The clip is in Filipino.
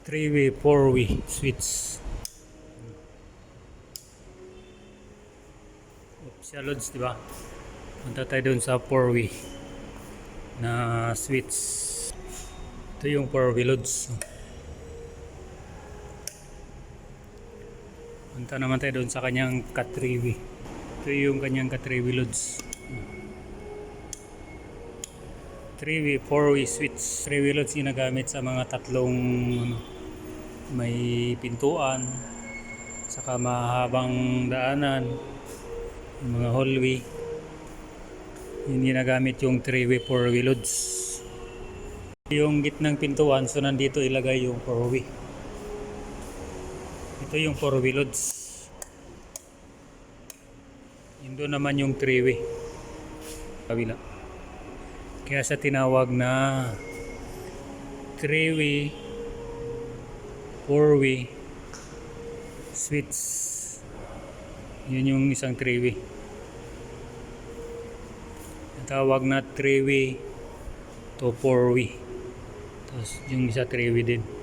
3-way, 4-way switch. Opsia loads, di ba? Punta tayo dun sa 4-way na switch. Ito yung 4-way loads. Punta naman tayo dun sa kanyang 3-way. Ito yung kanyang 3-way loads. 3-way, 4-way switch. 3-way loads ginagamit sa mga tatlong ano, may pintuan, saka mahabang daanan, mga hallway. Yung ginagamit yung 3-way, 4-way loads. Yung gitnang pintuan, so nandito ilagay yung 4-way. Ito yung 4-way loads. Yun doon naman yung 3-way. Kabila. Kaya sa tinawag na 3-way, 4-way switch. Yun yung isang 3-way. Ang tawag na 3-way to 4-way. Tapos yung isa 3-way din.